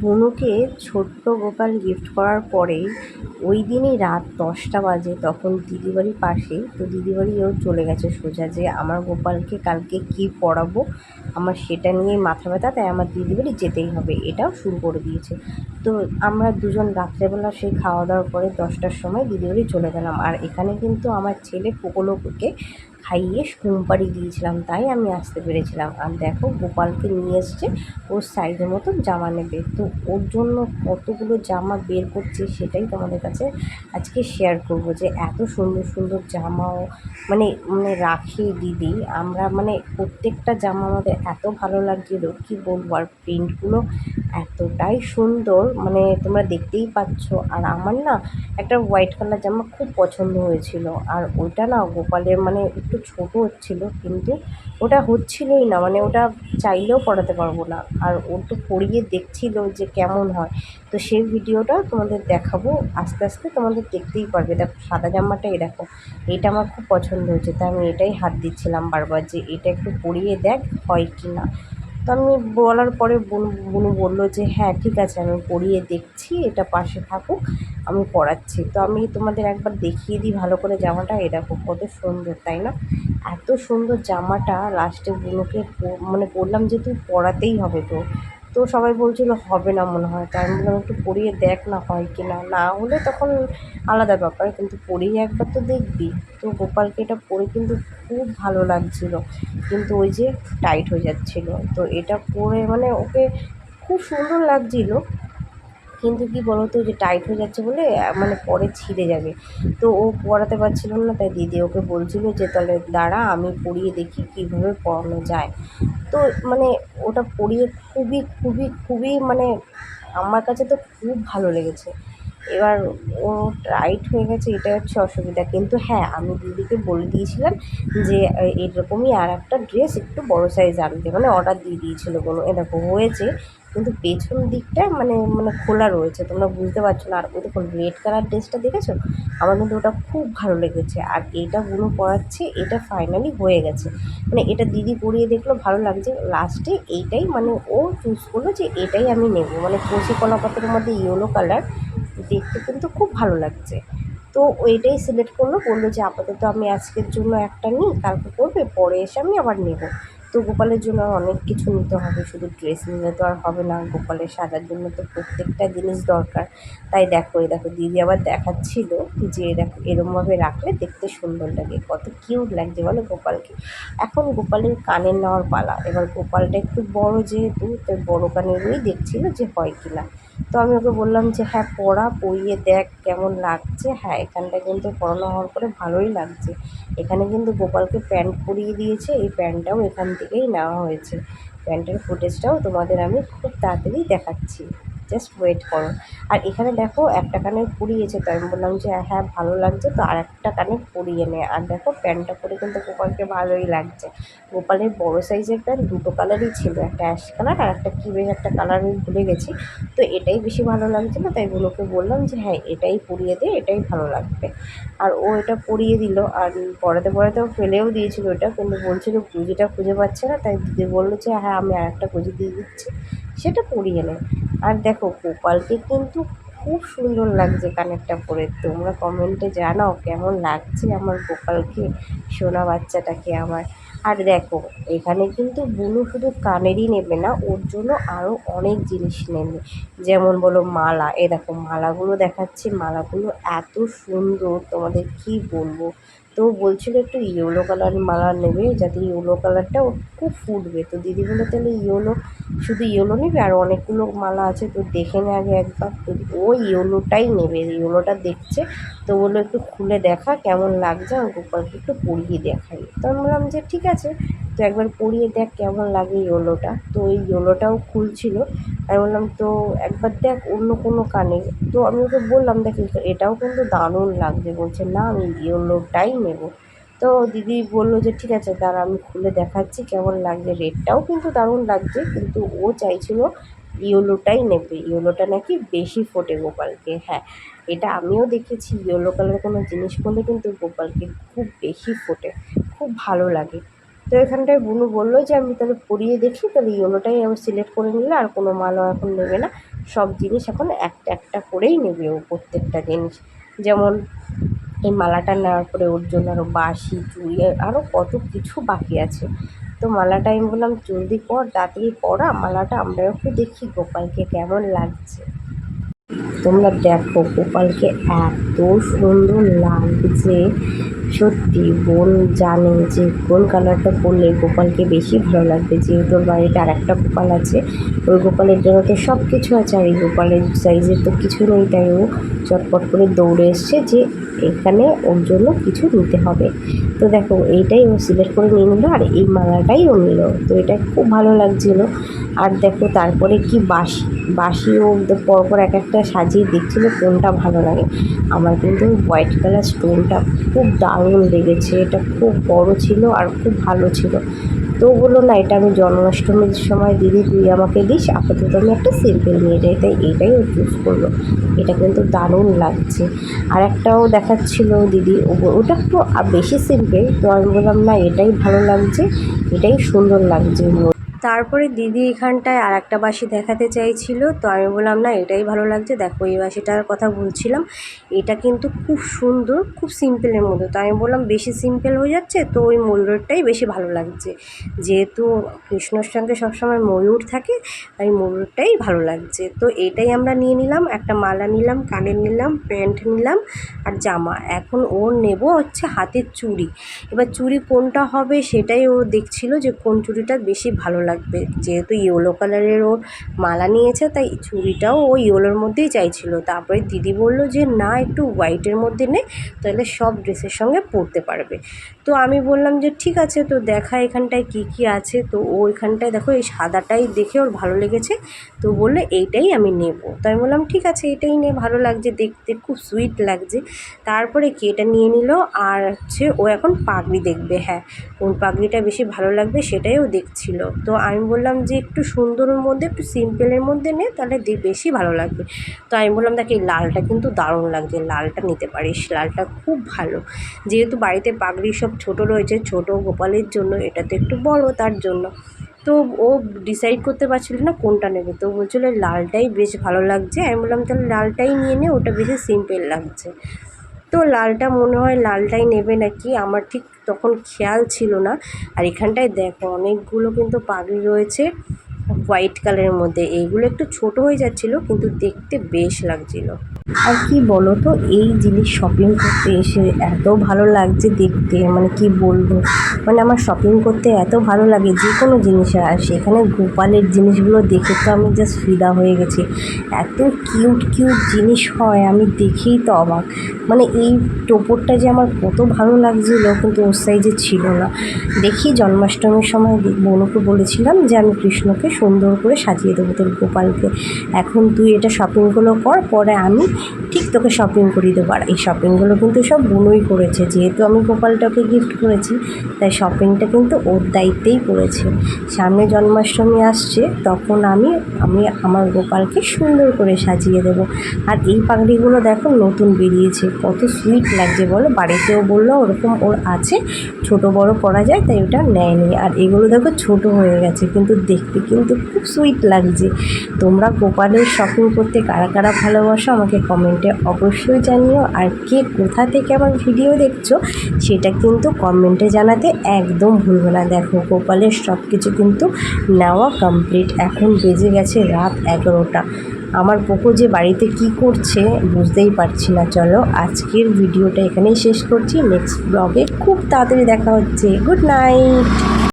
বুনুকে ছোট্ট গোপাল গিফট করার পরেই ওই দিনই রাত দশটা বাজে তখন দিদিবাড়ির পাশে তো দিদিবাড়ি ও চলে গেছে সোজা যে আমার গোপালকে কালকে কি পড়াবো? আমার সেটা নিয়েই মাথা ব্যথা, তাই আমার দিদিবাড়ি যেতেই হবে। এটাও শুরু করে দিয়েছে। তো আমরা দুজন রাত্রেবেলা সেই খাওয়া দাওয়ার পরে দশটার সময় দিদিবাড়ি চলে গেলাম। আর এখানে কিন্তু আমার ছেলে পোকলোকে খাইয়ে ঘুম পাড়িয়ে দিয়েছিলাম, তাই আমি আসতে পেরেছিলাম। আর দেখো, গোপালকে নিয়ে এসছে ওর সাইজের মতো জামা নেবে। তো ওর জন্য কতগুলো জামা বের করছে সেটাই তোমাদের কাছে আজকে শেয়ার করব যে এত সুন্দর সুন্দর জামাও মানে মানে রাখে দিদি। আমরা মানে প্রত্যেকটা জামা আমাদের এত ভালো লাগছিল, কি বলব? আর প্রিন্টগুলো এতটাই সুন্দর মানে তোমরা দেখতেই পাচ্ছ। আর আমার না একটা হোয়াইট কালার জামা খুব পছন্দ হয়েছিল। আর ওটা না গোপালের মানে একটু ছোট হচ্ছিল, কিন্তু ওটা হচ্ছিলই না মানে ওটা চাইলেও পড়াতে পারব না। আর ও তো পরিয়ে দেখছিল যে কেমন হয়। তো সেই ভিডিওটা তোমাদের দেখাবো। আস্তে আস্তে তোমাদের দেখতেই পারবে। দেখো, সাদা জামাটা দেখো এটা আমার খুব পছন্দ হয়েছে, তাই আমি এটাই হাত দিচ্ছিলাম বারবার যে এটা একটু পরিয়ে দেখ হয় কি না তো আমি বলার পরে বনু বলল যে হ্যাঁ ঠিক আছে, আমি পড়িয়ে দেখছি, এটা পাশে থাকুক, আমি পড়াচ্ছি। তো আমি তোমাদের একবার দেখিয়ে দিই ভালো করে জামাটা এরকম কত সুন্দর, তাই না? এত সুন্দর জামাটা লাস্টে বুনুকে মানে বললাম যে, তুই পড়াতেই হবে তো। তো সবাই বলছিল, হবে না মনে হয়। তাই আমি বললাম, একটু পরিয়ে দেখ না হয় কি না। না হলে তখন আলাদা ব্যাপার, কিন্তু পরিয়ে একবার তো দেখবি। তো গোপালকে এটা পরে কিন্তু খুব ভালো লাগছিল। কিন্তু ওই যে টাইট হয়ে যাচ্ছিল। তো এটা পরে মানে ওকে খুব সুন্দর লাগছিল। কিন্তু কি বলতো, যে টাইট হয়ে যাচ্ছে বলে মানে পরে ছিঁড়ে যাবে। তো ও পরাতে পারছিল না, তাই দিদি ওকে বলছিল যে, তাহলে দাঁড়া, আমি পরিয়ে দেখি কীভাবে পরানো যায়। তো মানে ওটা পরিয়ে খুবই খুবই খুবই মানে আমার কাছে তো খুব ভালো লেগেছে। এবার ও টাইট হয়ে গেছে, এটা হচ্ছে অসুবিধা। কিন্তু হ্যাঁ আমি দিদিকে বলে দিয়েছিলাম যে এরকমই আর একটা ড্রেস একটু বড় সাইজ আনতে। মানে অর্ডার দিয়ে দিয়েছিলো কোনো এরকম হয়েছে। কিন্তু পেছন দিকটা মানে মানে খোলা রয়েছে। তোমরা বুঝতে পারছ না। আর ওই দেখো রেড কালার ড্রেসটা দেখেছ? আমার কিন্তু ওটা খুব ভালো লেগেছে। আর এটা বুনো পরাচ্ছে, এটা ফাইনালি হয়ে গেছে। মানে এটা দিদি পরিয়ে দেখল, ভালো লাগছে। লাস্টে এইটাই মানে ও চুজ করল যে এটাই আমি নেব। মানে কচি কলা পাতার মধ্যে ইয়েলো কালার দেখতে কিন্তু খুব ভালো লাগছে। তো ওইটাই সিলেক্ট করল। বলল যে আপাতত আমি আজকের জন্য একটা নিই, কালকে করবে, পরে এসে আমি আবার নেব। তো গোপালের জন্য অনেক কিছু নিতে হবে, শুধু ড্রেস নিলে তো আর হবে না, গোপালের সাজার জন্য তো প্রত্যেকটা জিনিস দরকার। তাই দেখো, এই দেখো, দিদি আবার দেখাচ্ছিল যে দেখো, এরমভাবে রাখলে দেখতে সুন্দর লাগে, কত কিউট লাগছে বলো গোপালকে। এখন গোপালের কানের নেওয়ার পালা, এবার গোপালটা একটু বড় যেহেতু, তো বড় কানেরই দেখছিল যে হয় কি না তো আমি ওকে বললাম যে হ্যাঁ পড়া পড়িয়ে দেখ কেমন লাগছে। হ্যাঁ এখানটা কিন্তু পড়ানো হওয়ার পরে ভালোই লাগছে। এখানে কিন্তু গোপালকে প্যান্ট পরিয়ে দিয়েছে। এই প্যান্টটাও এখান থেকেই নেওয়া হয়েছে। প্যান্টের ফুটেজটাও তোমাদের আমি খুব তাড়াতাড়ি দেখাচ্ছি। জাস্ট ওয়েট করো। আর এখানে দেখো একটা কানে পরিয়েছে তো আমি বললাম যে হ্যাঁ ভালো লাগছে। তো আর একটা কানে পরিয়ে নে। আর দেখো প্যান্টটা পরে কিন্তু গোপালকে ভালোই লাগছে। গোপালের বড় সাইজের প্যান্ট দুটো কালারই ছিল, একটা অ্যাশ কালার আর একটা কী বেশ একটা কালার আমি ভুলে গেছি। তো এটাই বেশি ভালো লাগছে না, তাই গুলোকে বললাম যে হ্যাঁ এটাই পরিয়ে দে, এটাই ভালো লাগবে। আর ও এটা পরিয়ে দিল, আর পড়াতে পড়াতে ফেলেও দিয়েছিল ওটা কিন্তু বলছিল গুজিটা খুঁজে পাচ্ছে না, তাই দিদি বলল যে হ্যাঁ আমি আর একটা গুজি দিয়ে দিচ্ছি, সেটা পরিয়ে নে। আর দেখো গোপালকে কিন্তু খুব সুন্দর লাগছে কানেরটা পরে। তোমরা কমেন্টে জানাও কেমন লাগছে আমার গোপালকে সোনা বাচ্চাটাকে আমার। আর দেখো, এখানে কিন্তু বুনু শুধু কানেরই নেবে না, ওর জন্য আরও অনেক জিনিস নেবে। যেমন বলো মালা, এ দেখো মালাগুলো দেখাচ্ছি, মালাগুলো এত সুন্দর, তোমাদের কি বলব? তো বলছিল একটু ইয়েলো কালার মালা নেবে, যাতে ইয়েলো কালারটা খুব ফুটবে। তো দিদি বলে তাহলে ইয়েলো, শুধু ইয়েলো নেবে আর অনেকগুলো মালা আছে, তো দেখে নে আগে একবার। তো ও ইয়েলোটাই নেবে, ইয়েলোটা দেখছে। তো বলল, একটু খুলে দেখা, কেমন লাগছে? আর গোপালকে একটু পরিয়ে দেখাই। তো আমি বললাম যে, ঠিক আছে, তো একবার পরিয়ে দেখ, কেমন লাগে ইয়োলোটা। তো ওই ইয়োলোটাও খুলছিল। আমি বললাম, তো একবার দেখ, অন্য কোনো কানে। তো আমি ওকে বললাম, দেখ এটাও কিন্তু দারুণ লাগছে। বলছে, না, আমি ইয়োলোটাই নেব। তো দিদি বলল যে, ঠিক আছে, দাঁড়া, আমি খুলে দেখাচ্ছি, কেমন লাগছে? রেডটাও কিন্তু দারুণ লাগছে। কিন্তু ও চাইছিল ইয়েলোটাই নেবে। ইয়েলোটা নাকি বেশি ফোটে গোপালকে হ্যাঁ। এটা আমিও দেখেছি ইয়েলো কালার কোনো জিনিস পরলে কিন্তু গোপালকে খুব বেশি ফোটে, খুব ভালো লাগে। তো এখানটায় বুনু বলল যে, আমি তাহলে পরিয়ে দেখি, তাহলে ইয়েলোটাই আমি সিলেক্ট করে নিলে আর কোনো মালও এখন নেবে না। সব জিনিস এখন একটা একটা করেই নেবে ও প্রত্যেকটা জিনিস। যেমন এই মালাটা নেওয়ার পরে ওর জন্য আরও বাসি চুড়ি আরও কত কিছু বাকি আছে। তো মালাটা আমি বললাম, জলদি কর তাড়াতাড়ি পরা মালাটা আমরা একটু দেখি গোপালকে কেমন লাগছে। তোমরা দেখো গোপালকে এত সুন্দর লাগছে। সত্যি বোন জানে যে কোন কালারটা পরলে গোপালকে বেশি ভালো লাগবে। যেহেতু বাড়িতে আর একটা গোপাল আছে, ওই গোপালের জন্য তো সব কিছু আছে, আর এই গোপালের সাইজের তো কিছু নেই, তাই ও চটপট করে দৌড়ে এসছে যে এখানে ওর জন্য কিছু নিতে হবে। তো দেখো, এইটাই ও সিলেক্ট করে নিয়ে নিল আর এই মালাটাই ও নিল। তো এটা খুব ভালো লাগছিল। আর দেখো, তারপরে কি বাসি বাসি ও পরপর এক একটা সাজিয়ে দেখছিল কোনটা ভালো লাগে। আমার কিন্তু হোয়াইট কালার স্টোনটা খুব দারুণ লেগেছে। এটা খুব বড় ছিল আর খুব ভালো ছিল। তো বলল, না, এটা আমি জন্মাষ্টমীর সময় দিদি, তুই আমাকে দিস, আপাতত আমি একটা সিম্পল নিয়ে যাই। তাই এটাই ও চুজ করল। এটা কিন্তু দারুণ লাগছে। আর একটাও দেখাচ্ছিল দিদি ওটা একটু বেশি সিম্পল তো আমি বললাম, না, এটাই ভালো লাগছে, এটাই সুন্দর লাগছে। তারপরে দিদি এখানটায় আর একটা বাসি দেখাতে চাইছিল, তো আমি বললাম, না, এটাই ভালো লাগছে, দেখো এই বাসিটার কথা বলছিলাম। এটা কিন্তু খুব সুন্দর, খুব সিম্পলের মধ্যে তো আমি বললাম, বেশি সিম্পল হয়ে যাচ্ছে, তো ওই ময়ূরেরটাই বেশি ভালো লাগছে। যেহেতু কৃষ্ণর সঙ্গে সবসময় ময়ূর থাকে, তাই ময়ূরটাই ভালো লাগছে। তো এটাই আমরা নিয়ে নিলাম, একটা মালা নিলাম, কানের নিলাম, প্যান্ট নিলাম আর জামা। এখন ও নেব হচ্ছে হাতের চুড়ি। এবার চুড়ি কোনটা হবে সেটাই ও দেখছিল যে কোন চুড়িটা বেশি ভালো লাগবে। যেহেতু ইয়েলো কালারের ও মালা নিয়েছে, তাই চুড়িটাও ও ইয়েলোর মধ্যেই চাইছিল। তারপরে দিদি বলল যে, না, একটু হোয়াইটের মধ্যে নে, তাহলে সব ড্রেসের সঙ্গে পরতে পারবে। তো আমি বললাম যে, ঠিক আছে, তো দেখা এখানটায় কী কী আছে। তো ও এখানটায় দেখো, এই সাদাটাই দেখে ওর ভালো লেগেছে। তো বলল, এইটাই আমি নেব। তো আমি বললাম, ঠিক আছে, এটাই নে, ভালো লাগছে দেখতে, খুব সুইট লাগছে। তারপরে কি এটা নিয়ে নিল, আর হচ্ছে ও এখন পাগড়ি দেখবে হ্যাঁ কোন পাগড়িটা বেশি ভালো লাগবে সেটাই ও দেখছিল। তো আমি বললাম যে একটু সুন্দরের মধ্যে, একটু সিম্পলের মধ্যে নে, তাহলে বেশি ভালো লাগবে। তো আমি বললাম, দেখ, এই লালটা কিন্তু দারুণ লাগছে, লালটা নিতে পারিস, লালটা খুব ভালো। যেহেতু বাড়িতে পাগড়ি সব ছোট রয়েছে, ছোট গোপালের জন্য এটা তো একটু বড় তার জন্য। তো ও ডিসাইড করতে পারছিল না কোনটা নেবে। তো বলছিল, লালটাই বেশ ভালো লাগছে। আমি বললাম, তাহলে লালটাই নিয়ে নে, ওটা বেশি সিম্পল লাগছে। তো লালটা মনে হয় লালটাই নেবে নাকি? আমার ঠিক তখন খেয়াল ছিল না। আর এখানটায় দেখো অনেকগুলো কিন্তু পাগড়ি রয়েছে হোয়াইট কালারের মধ্যে। এইগুলো একটু ছোট হয়ে যাচ্ছিল, কিন্তু দেখতে বেশ লাগছিল। আর কি বলো তো এই জিনিস শপিং করতে এসে এত ভালো লাগছে দেখতে মানে কি বলব? মানে আমার শপিং করতে এত ভালো লাগে যে কোনো জিনিসে। আর সেখানে গোপালের জিনিসগুলো দেখে তো আমি জাস্ট ফিদা হয়ে গেছি। এত কিউট কিউট জিনিস হয়, আমি দেখেই তো অবাক। মানে এই টোপরটা যে আমার কত ভালো লাগছিল, কিন্তু ওর সাইজে ছিল না। দেখি জন্মাষ্টমীর সময় বোনকে বলেছিলাম যে আমি কৃষ্ণকে সুন্দর করে সাজিয়ে দেবো তোর গোপালকে। এখন তুই এটা শপিংগুলো কর, পরে আমি ঠিক তোকে শপিং করিয়ে দেবো। আর এই শপিংগুলো কিন্তু সব বোনই করেছে। যেহেতু আমি গোপালটাকে গিফট করেছি, তাই শপিংটা কিন্তু ওর দায়িত্বেই করেছে। সামনে জন্মাষ্টমী আসছে, তখন আমি আমি আমার গোপালকে সুন্দর করে সাজিয়ে দেব। আর এই পাগড়িগুলো দেখো নতুন বেরিয়েছে। কত সুইট লাগছে বলো। বাড়িতেও বলল ওরকম ওর আছে, ছোট বড় পরা যায়, তাই ওটা নেয়নি। আর এগুলো দেখো ছোট হয়ে গেছে, কিন্তু দেখতে কিন্তু খুব সুইট লাগছে। তোমরা গোপালের শপিং করতে কারা কারা ভালোবাসো আমাকে কমেন্টে অবশ্যই জানিও। আর কে কোথা থেকে আমার ভিডিও দেখছ, সেটা কিন্তু কমেন্টে জানাতে একদম ভুলবে না। দেখো, গোপালের সব কিছু কিন্তু নেওয়া কমপ্লিট এখন বেজে গেছে রাত এগারোটা। আমার পোকো যে বাড়িতে কি করছে বুঝতেই পারছি না। চলো, আজকের ভিডিওটা এখানেই শেষ করছি। নেক্সট ব্লগে খুব তাড়াতাড়ি দেখা হচ্ছে। Good night